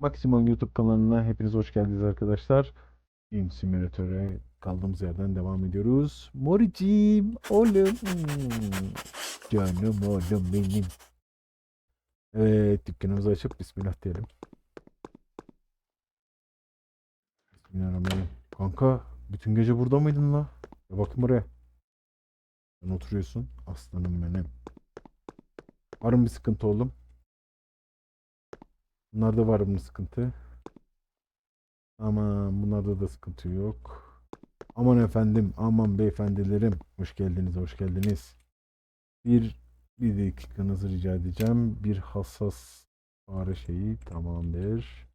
Maksimum YouTube kanalına hepiniz hoş geldiniz arkadaşlar. Game Simülatör'e kaldığımız yerden devam ediyoruz. Moricim, oğlum. Canım oğlum benim. Evet, dükkanımızı açıp Bismillah diyelim. Bismillahirrahmanirrahim. Kanka, bütün gece burada mıydın la? Ya bakın buraya. Sen oturuyorsun. Aslanım benim. Var mı bir sıkıntı oğlum? Bunlarda var mı sıkıntı? Aman bunlarda da sıkıntı yok. Aman efendim, aman beyefendilerim. Hoş geldiniz, hoş geldiniz. Bir, bir dakikanızı rica edeceğim. Bir hassas fare şeyi tamamdır.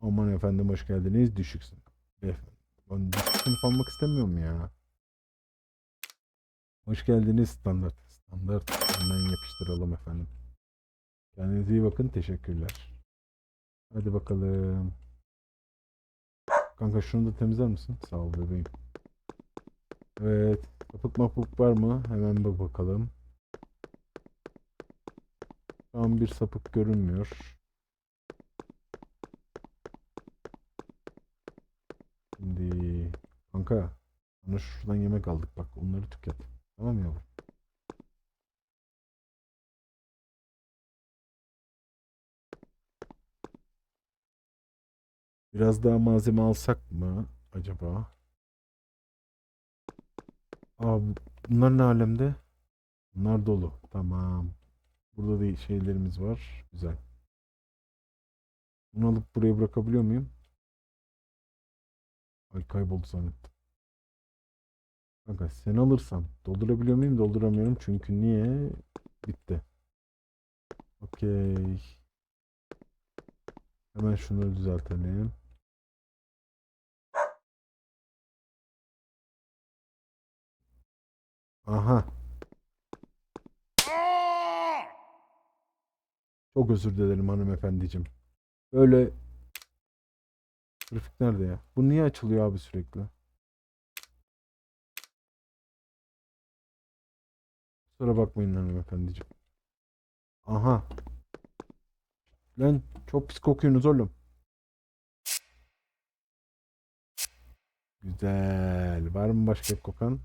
Aman efendim hoş geldiniz. Düşüksün. Beyefendi. Ben düşük sınıf almak istemiyorum ya. Hoş geldiniz standart. Standart. Hemen yapıştıralım efendim. Kendinize iyi bakın. Teşekkürler. Hadi bakalım. Kanka şunu da temizler misin? Sağ ol bebeğim. Evet. Kapık mapık var mı? Hemen bir bakalım. An bir sapık görünmüyor. Şimdi kanka sana şuradan yemek aldık bak onları tüket. Tamam yavrum? Biraz daha malzeme alsak mı acaba? Aa, bu- bunlar ne alemde? Bunlar dolu. Tamam. Burada da şeylerimiz var. Güzel. Bunu alıp buraya bırakabiliyor muyum? Ay kayboldu zannettim. Kanka sen alırsan doldurabiliyor muyum? Dolduramıyorum çünkü niye? Bitti. Okey. Hemen şunu düzeltelim. Aha. Çok özür dilerim hanımefendiciğim. Böyle Grafik nerede ya? Bu niye açılıyor abi sürekli? Kusura bakmayın hanımefendiciğim. Aha. Lan çok pis kokuyorsunuz oğlum. Güzel. Var mı başka kokan?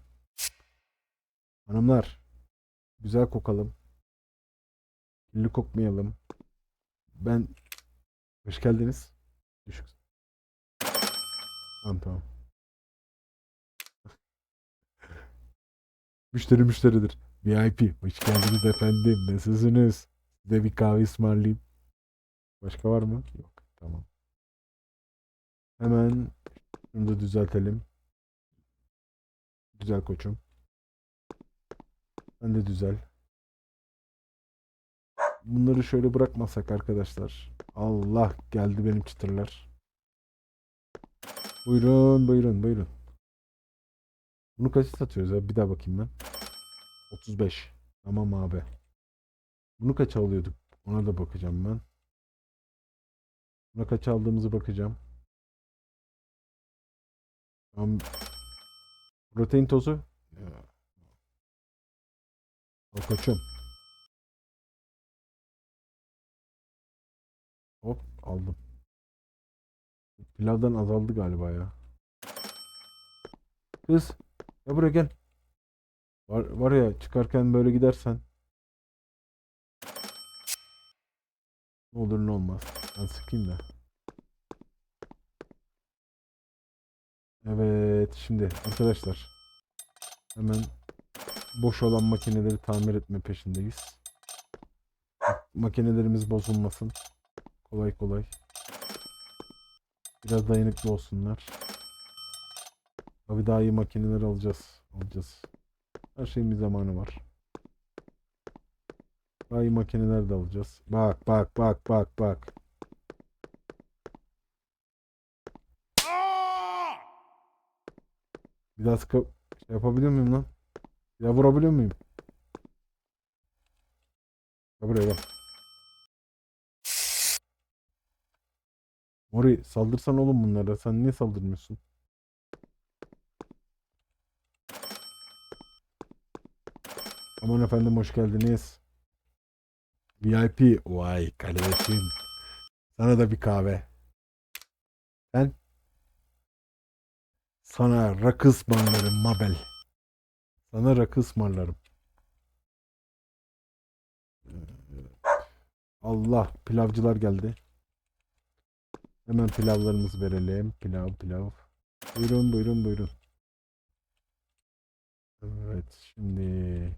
Hanımlar. Güzel kokalım. Kirli kokmayalım. Ben hoş geldiniz. Düşük. Tamam tamam. Müşteri müşteridir. VIP. Hoş geldiniz efendim. Nasılsınız? Size bir kahve ısmarlayayım. Başka var mı? Yok. Tamam. Hemen şunu da düzeltelim. Güzel koçum. Sen de düzel. Bunları şöyle bırakmasak arkadaşlar. Allah geldi benim çıtırlar. Buyurun buyurun buyurun. Bunu kaça satıyoruz ya? Bir daha bakayım ben. 35. Tamam abi. Bunu kaç alıyorduk? Ona da bakacağım ben. Buna kaç aldığımızı bakacağım. Tamam. Protein tozu. Al koçum. Hop aldım. Pilavdan azaldı galiba ya. Kız. Ya buraya gel. Var, var ya çıkarken böyle gidersen. Ne olur ne olmaz. Ben sıkayım da. Evet şimdi arkadaşlar. Hemen boş olan makineleri tamir etme peşindeyiz. Makinelerimiz bozulmasın. Kolay kolay. Biraz dayanıklı olsunlar. Tabii daha iyi makineler alacağız. Alacağız. Her şeyin bir zamanı var. Daha iyi makineler de alacağız. Bak bak bak bak bak. Bir daha sıkı şey yapabiliyor muyum lan? Ya vurabiliyor muyum? Gel buraya gel. Mori saldırsan oğlum bunlara. Sen niye saldırmıyorsun? Aman efendim hoş geldiniz. VIP. Vay kardeşim. Sana da bir kahve. Ben sana rakı ısmarlarım Mabel. Sana rakı ısmarlarım. Allah pilavcılar geldi. Hemen pilavlarımızı verelim. Pilav pilav. Buyurun buyurun buyurun. Evet şimdi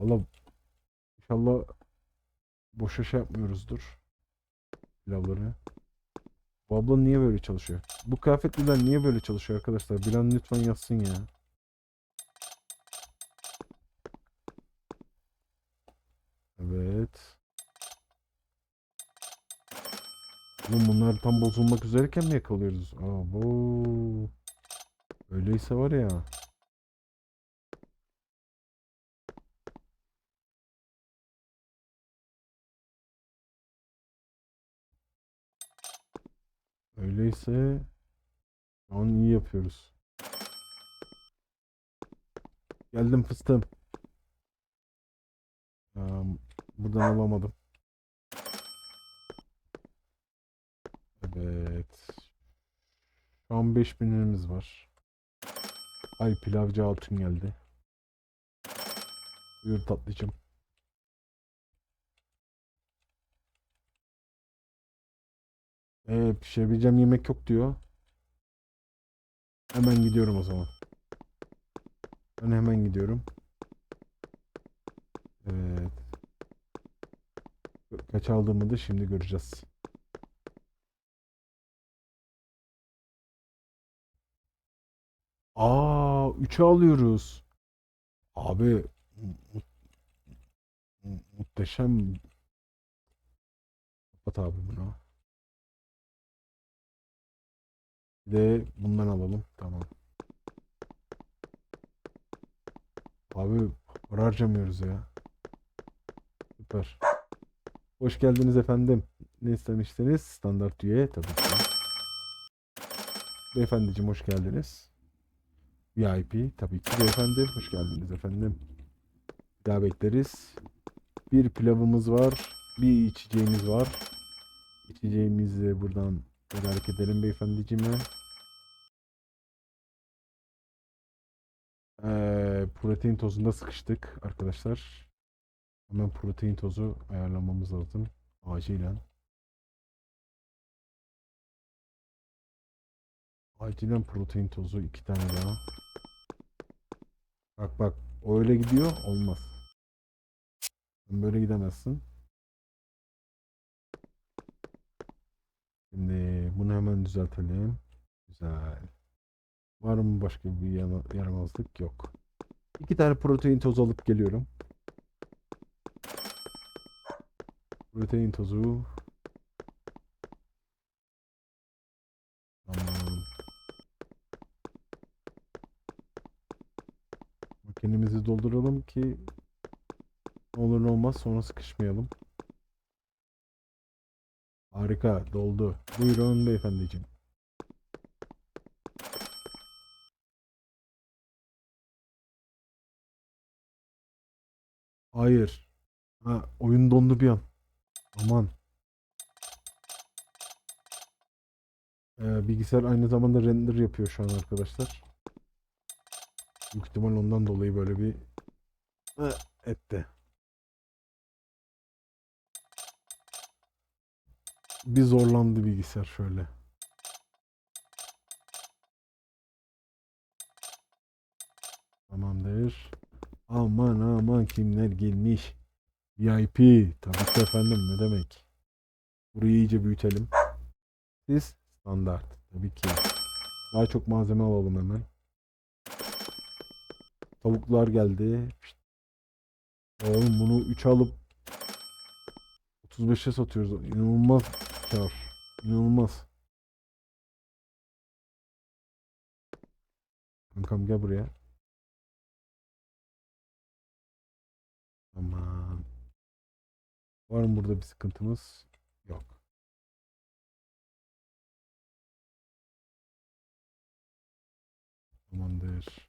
Valla inşallah boşa şey yapmıyoruzdur. Pilavları. Bu abla niye böyle çalışıyor? Bu kıyafetliler niye böyle çalışıyor arkadaşlar? Bilen lütfen yazsın ya. Evet. Oğlum bunlar tam bozulmak üzereyken mi yakalıyoruz? Aa bu. Öyleyse var ya. Öyleyse şu an iyi yapıyoruz. Geldim fıstığım. Aa, buradan alamadım. Evet. Şu an 5000 liramız var. Ay pilavcı hatun geldi. Buyur tatlıcım. Ee, pişirebileceğim yemek yok diyor. Hemen gidiyorum o zaman. Ben hemen gidiyorum. Evet. Kaç aldığımı da şimdi göreceğiz. Aa, 3'e alıyoruz. Abi mu- mu- muhteşem. Kapat abi bunu. Bir de bundan alalım. Tamam. Abi para harcamıyoruz ya. Süper. Hoş geldiniz efendim. Ne istemiştiniz? Standart üye tabii ki. Beyefendiciğim hoş geldiniz. VIP tabii ki beyefendi. Hoş geldiniz efendim. Bir daha bekleriz. Bir pilavımız var. Bir içeceğimiz var. İçeceğimizi buradan tedarik edelim beyefendiciğime. Ee, protein tozunda sıkıştık arkadaşlar. Hemen protein tozu ayarlamamız lazım. Acilen. Acilen protein tozu iki tane daha. Bak bak öyle gidiyor olmaz. Böyle gidemezsin. Şimdi bunu hemen düzeltelim. Güzel. Var mı başka bir yaramazlık? Yok. İki tane protein tozu alıp geliyorum. Protein tozu. Tamam. Makinemizi dolduralım ki olur ne olmaz sonra sıkışmayalım. Harika doldu. Buyurun beyefendiciğim. Hayır. Ha, oyun dondu bir an. Aman. Ee, bilgisayar aynı zamanda render yapıyor şu an arkadaşlar. Büyük ihtimal ondan dolayı böyle bir Eh, etti. Bir zorlandı bilgisayar şöyle. Tamamdır. Aman aman kimler gelmiş. VIP. Tabii ki efendim ne demek. Burayı iyice büyütelim. Siz standart. Tabii ki. Daha çok malzeme alalım hemen. Tavuklar geldi. Oğlum bunu 3 alıp 35'e satıyoruz. İnanılmaz kar. İnanılmaz. Kankam gel buraya. Var mı burada bir sıkıntımız? Yok. Tamamdır.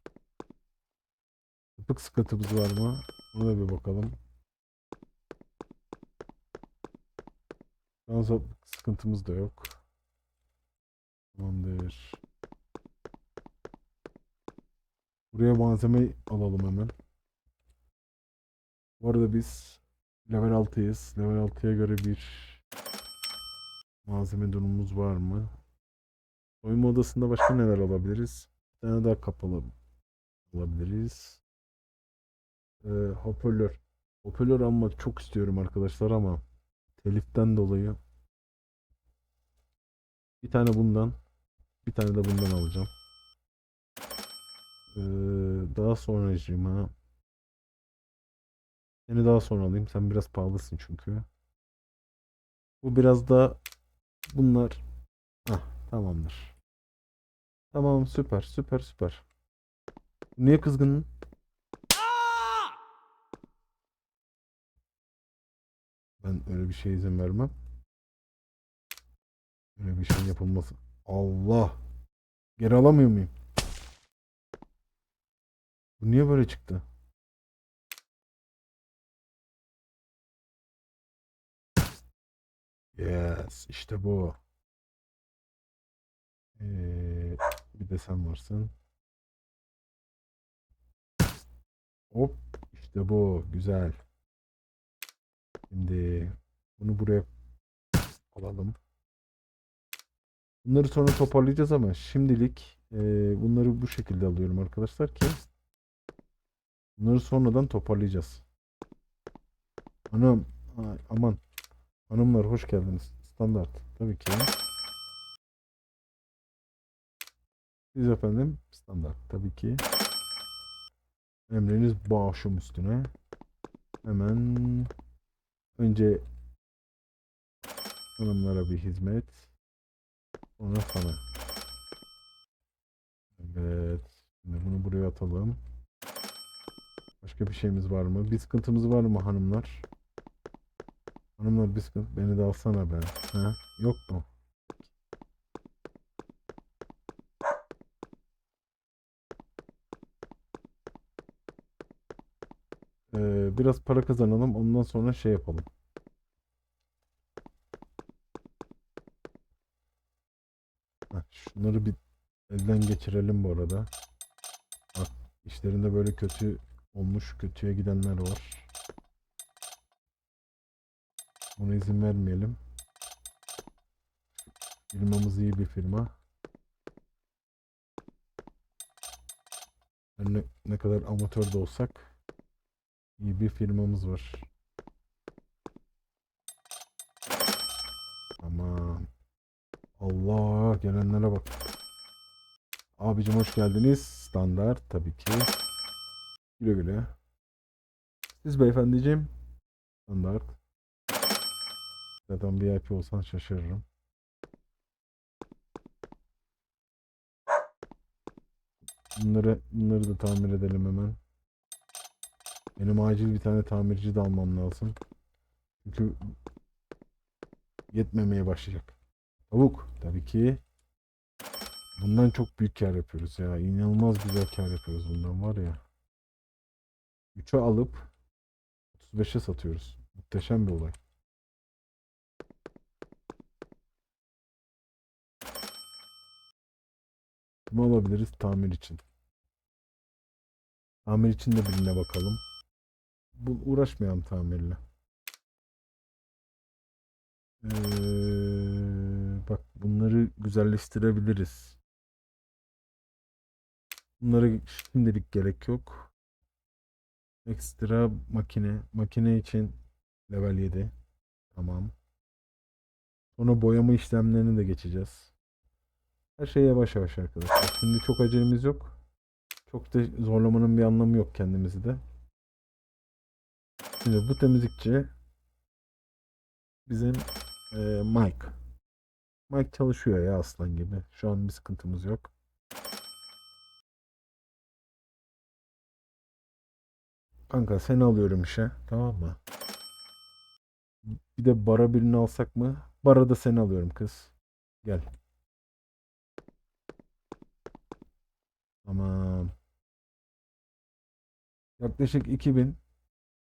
Tıpık sıkıntımız var mı? Ona da bir bakalım. Şu an za- sıkıntımız da yok. Tamamdır. Buraya malzeme alalım hemen. Bu arada biz level 6'yız. Level 6'ya göre bir malzeme durumumuz var mı? Soyunma odasında başka neler alabiliriz? Bir tane daha kapalı alabiliriz. Ee, hoparlör. Hoparlör almak çok istiyorum arkadaşlar ama teliften dolayı bir tane bundan bir tane de bundan alacağım. Ee, daha sonracığıma seni daha sonra alayım. Sen biraz pahalısın çünkü. Bu biraz da bunlar ah tamamdır. Tamam süper süper süper. Niye kızgın? Ben öyle bir şeye izin vermem. Öyle bir şey yapılması. Allah. Geri alamıyor muyum? Bu niye böyle çıktı? Yes, işte bu. Ee, bir de sen varsın. Hop, işte bu. Güzel. Şimdi bunu buraya alalım. Bunları sonra toparlayacağız ama şimdilik e, bunları bu şekilde alıyorum arkadaşlar ki bunları sonradan toparlayacağız. Ay, aman. Hanımlar hoş geldiniz. Standart tabii ki. Siz efendim standart tabii ki. Emriniz başım üstüne. Hemen önce hanımlara bir hizmet. Sonra sana. Evet. Şimdi bunu buraya atalım. Başka bir şeyimiz var mı? Bir sıkıntımız var mı hanımlar? Hanımlar sıkıntı. Beni de alsana be. Ha? Yok mu? Ee, biraz para kazanalım. Ondan sonra şey yapalım. Heh, şunları bir elden geçirelim bu arada. Bak işlerinde böyle kötü olmuş, kötüye gidenler var. Buna izin vermeyelim. Firmamız iyi bir firma. Her ne, ne kadar amatör de olsak iyi bir firmamız var. Aman. Allah gelenlere bak. Abicim hoş geldiniz. Standart tabii ki. Güle güle. Siz beyefendiciğim. Standart. Zaten VIP olsan şaşırırım. Bunları bunları da tamir edelim hemen. Benim acil bir tane tamirci de almam lazım. Çünkü yetmemeye başlayacak. Tavuk tabii ki. Bundan çok büyük kar yapıyoruz ya. İnanılmaz güzel kar yapıyoruz bundan var ya. 3'e alıp 35'e satıyoruz. Muhteşem bir olay. Kimi alabiliriz tamir için? Tamir için de birine bakalım. Bu uğraşmayalım tamirle. Ee, bak bunları güzelleştirebiliriz. Bunlara şimdilik gerek yok. Ekstra makine. Makine için level 7. Tamam. Sonra boyama işlemlerini de geçeceğiz. Her şey yavaş yavaş arkadaşlar. Şimdi çok acelemiz yok. Çok da zorlamanın bir anlamı yok kendimizi de. Şimdi bu temizlikçi bizim eee, Mike. Mike çalışıyor ya aslan gibi. Şu an bir sıkıntımız yok. Kanka seni alıyorum işe. Tamam mı? Bir de bara birini alsak mı? Bara da seni alıyorum kız. Gel. Tamam. Yaklaşık 2000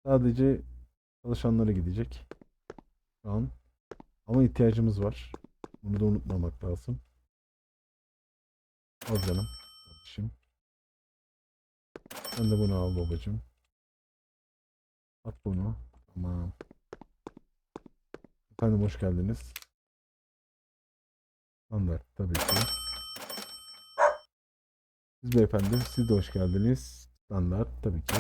sadece çalışanlara gidecek. Şu an Ama ihtiyacımız var. Bunu da unutmamak lazım. Al canım. Kardeşim. Sen de bunu al babacığım. At bunu. Tamam. Efendim hoş geldiniz. Standart tabii ki. Siz beyefendi siz de hoş geldiniz. Standart tabii ki.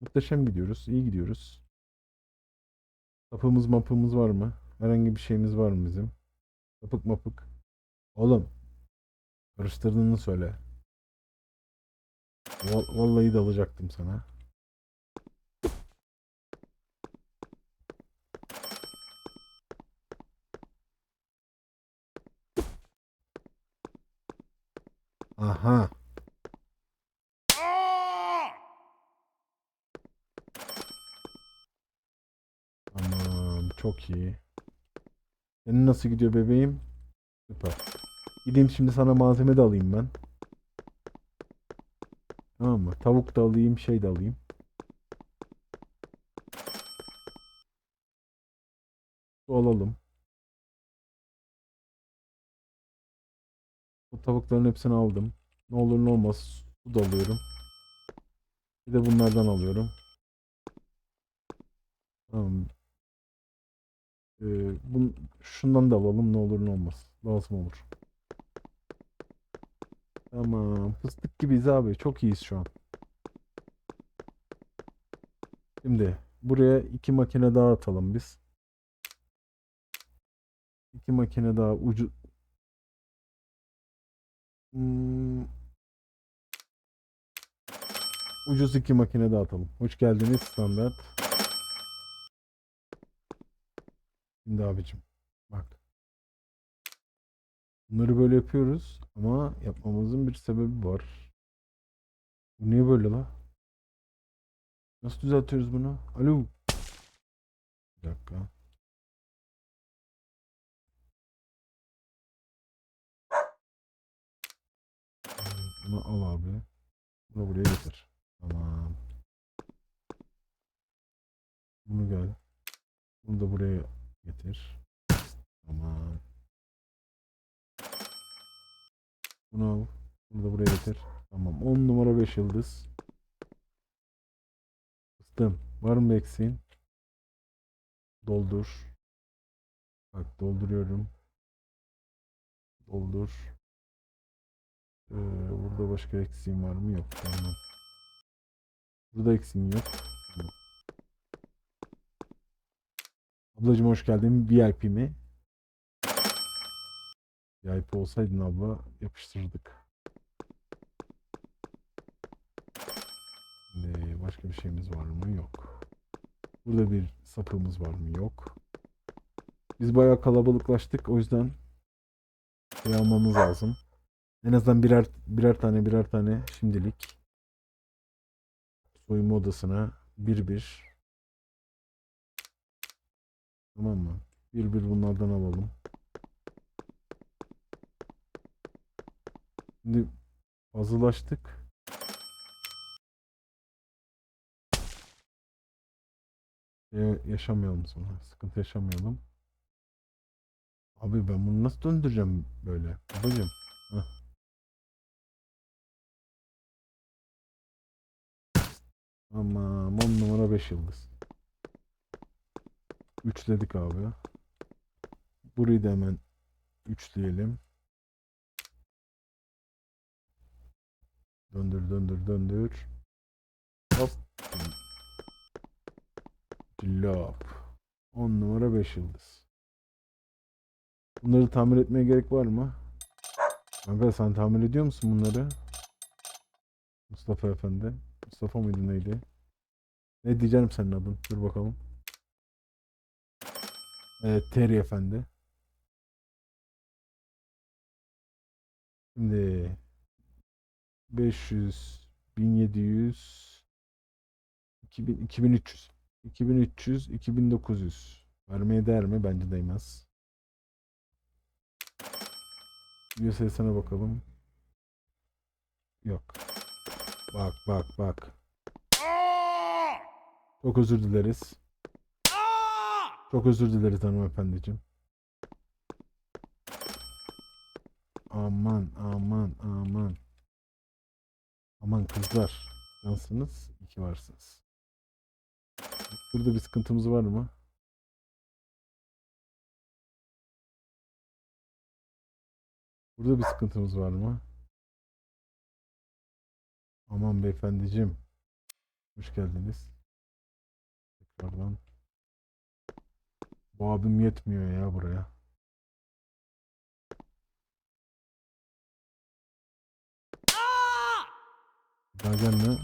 Muhteşem gidiyoruz. iyi gidiyoruz. Tapımız mapımız var mı? Herhangi bir şeyimiz var mı bizim? Tapık mapık. Oğlum. Karıştırdığını söyle. Val- Vallahi dalacaktım sana. Aha. Tamam, çok iyi. Senin nasıl gidiyor bebeğim? Süper. Gideyim şimdi sana malzeme de alayım ben. Tamam mı? Tavuk da alayım, şey de alayım. Su alalım. Tavukların hepsini aldım. Ne olur ne olmaz su da alıyorum. Bir de bunlardan alıyorum. Tamam. Ee, bun, şundan da alalım ne olur ne olmaz. Lazım olur. Tamam. Fıstık gibiyiz abi. Çok iyiyiz şu an. Şimdi buraya iki makine daha atalım biz. İki makine daha ucu Hmm. Ucuz iki makine daha atalım. Hoş geldiniz standart. Şimdi abicim bak. Bunları böyle yapıyoruz ama yapmamızın bir sebebi var. Bu niye böyle la? Nasıl düzeltiyoruz bunu? Alo. Bir dakika. Bunu al abi. Bunu buraya getir. Tamam. Bunu gel. Bunu da buraya getir. Tamam. Bunu al. Bunu da buraya getir. Tamam. 10 numara 5 yıldız. Fıstığım. Var mı eksiğin? Doldur. Bak dolduruyorum. Doldur. Ee, burada başka eksiğim var mı? Yok. Tamam. Burada eksiğim yok. Tamam. Ablacığım hoş geldin. VIP mi? VIP olsaydın abla yapıştırırdık. Şimdi başka bir şeyimiz var mı? Yok. Burada bir sapımız var mı? Yok. Biz bayağı kalabalıklaştık. O yüzden şey almamız lazım. En azından birer birer tane birer tane şimdilik soyunma odasına bir bir tamam mı? Bir bir bunlardan alalım. Şimdi fazlalaştık. Şey yaşamayalım sonra. Sıkıntı yaşamayalım. Abi ben bunu nasıl döndüreceğim böyle? Babacım. Heh. Tamam 10 numara 5 yıldız. Üçledik abi. Burayı da hemen üçleyelim. Döndür döndür döndür. Hop. Cillop. 10 numara 5 yıldız. Bunları tamir etmeye gerek var mı? Kanka sen tamir ediyor musun bunları? Mustafa Efendi. Mustafa mıydı neydi? Ne diyeceğim senin adın? Dur bakalım. Evet Terry Efendi. Şimdi 500 1700 2000 2300 2300 2900 vermeye değer mi? Bence değmez. Sayısına bakalım. Yok. Bak bak bak. Çok özür dileriz. Çok özür dileriz hanımefendiciğim. Aman aman aman. Aman kızlar. Cansınız. iki varsınız. Burada bir sıkıntımız var mı? Burada bir sıkıntımız var mı? Aman beyefendiciğim. Hoş geldiniz. Tekrardan. Bu abim yetmiyor ya buraya. Daha gelme.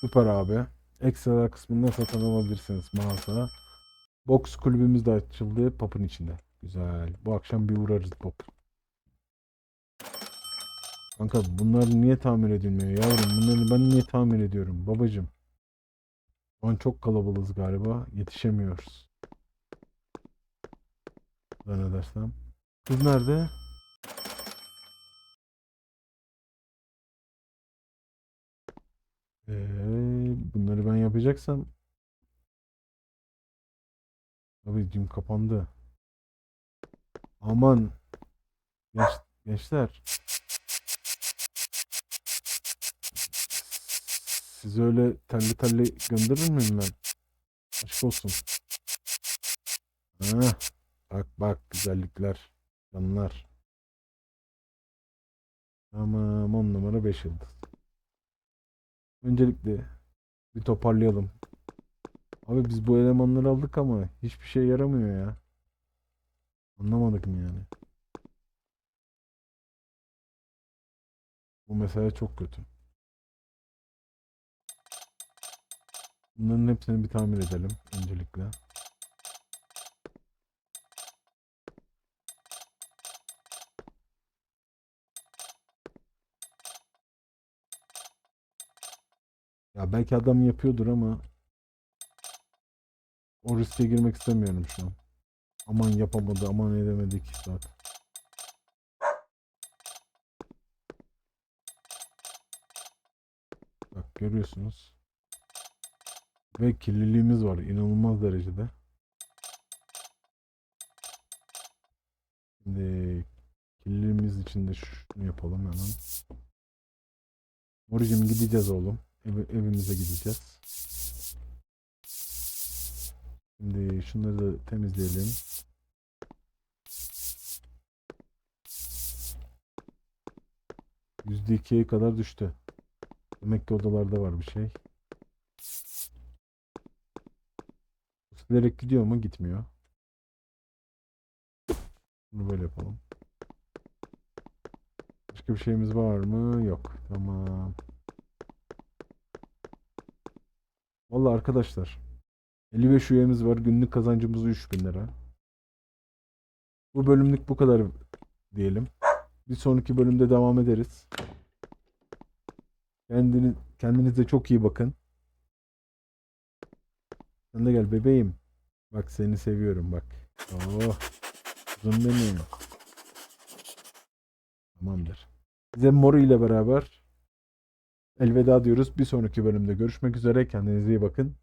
Süper abi. Ekstra kısmında satın alabilirsiniz mağaza. Boks kulübümüz de açıldı. Pop'un içinde. Güzel. Bu akşam bir uğrarız Pop. Kanka bunlar niye tamir edilmiyor yavrum? Bunları ben niye tamir ediyorum babacım? Şu an çok kalabalığız galiba. Yetişemiyoruz. Zannedersem. Kız nerede? Ee, bunları ben yapacaksam Tabii cim kapandı. Aman genç, gençler sizi öyle telli telli gönderir miyim ben? Aşk olsun. Ha, bak bak güzellikler. Canlar. Tamam 10 numara 5 yıldız. Öncelikle bir toparlayalım. Abi biz bu elemanları aldık ama hiçbir şey yaramıyor ya. Anlamadık mı yani? Bu mesele çok kötü. Bunların hepsini bir tamir edelim öncelikle. Ya belki adam yapıyordur ama o riske girmek istemiyorum şu an. Aman yapamadı, aman edemedik zaten. Bak görüyorsunuz. Ve kirliliğimiz var inanılmaz derecede. Şimdi kirliliğimiz için de şunu yapalım hemen. Moricim gideceğiz oğlum. Ev- evimize gideceğiz. Şimdi şunları da temizleyelim. Yüzde ikiye kadar düştü. Demek ki odalarda var bir şey. Silerek gidiyor mu? Gitmiyor. Bunu böyle yapalım. Başka bir şeyimiz var mı? Yok. Tamam. Vallahi arkadaşlar 55 üyemiz var. Günlük kazancımız 3000 lira. Bu bölümlük bu kadar diyelim. Bir sonraki bölümde devam ederiz. Kendiniz, kendinize çok iyi bakın. Sen de gel bebeğim. Bak seni seviyorum bak. Oh. Kuzum benim. Tamamdır. Size Mori ile beraber elveda diyoruz. Bir sonraki bölümde görüşmek üzere. Kendinize iyi bakın.